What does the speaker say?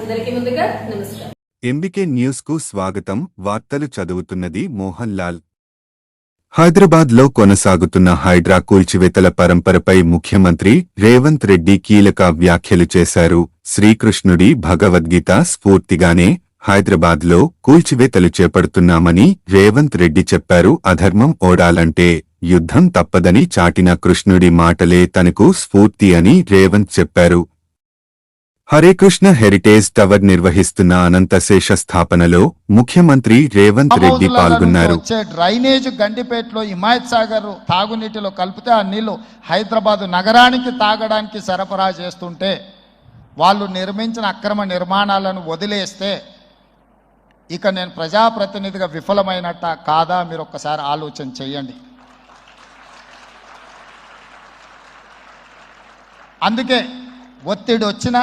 అందరికీ ముందుగా నమస్కారం. న్యూస్కు స్వాగతం. వార్తలు చదువుతున్నది మోహన్ లాల్. హైదరాబాద్లో కొనసాగుతున్న హైడ్రా కూల్చివేతల పరంపరపై ముఖ్యమంత్రి రేవంత్ రెడ్డి కీలక వ్యాఖ్యలు చేశారు. శ్రీకృష్ణుడి భగవద్గీత స్ఫూర్తిగానే హైదరాబాద్లో కూల్చివేతలు చేపడుతున్నామని రేవంత్ రెడ్డి చెప్పారు. అధర్మం ఓడాలంటే యుద్ధం తప్పదని చాటిన కృష్ణుడి మాటలే తనకు స్ఫూర్తి అని రేవంత్ చెప్పారు. హరే కృష్ణ హెరిటేజ్ టవర్ నిర్వహిస్తున్న అనంతశేష స్థాపనలో ముఖ్యమంత్రి రేవంత్ రెడ్డి పాల్గొన్నారు. డ్రైనేజ్ గండిపేటలో హిమాయత్ సాగర్ తాగునీటిలో కలిపితే ఆ నీళ్ళు హైదరాబాద్ నగరానికి తాగడానికి సరఫరా చేస్తుంటే వాళ్ళు నిర్మించిన అక్రమ నిర్మాణాలను వదిలేస్తే ఇక నేను ప్రజాప్రతినిధిగా విఫలమైనట్ట కాదా? మీరు ఒక్కసారి ఆలోచన చెయ్యండి అందుకే ఒత్తిడి వచ్చినా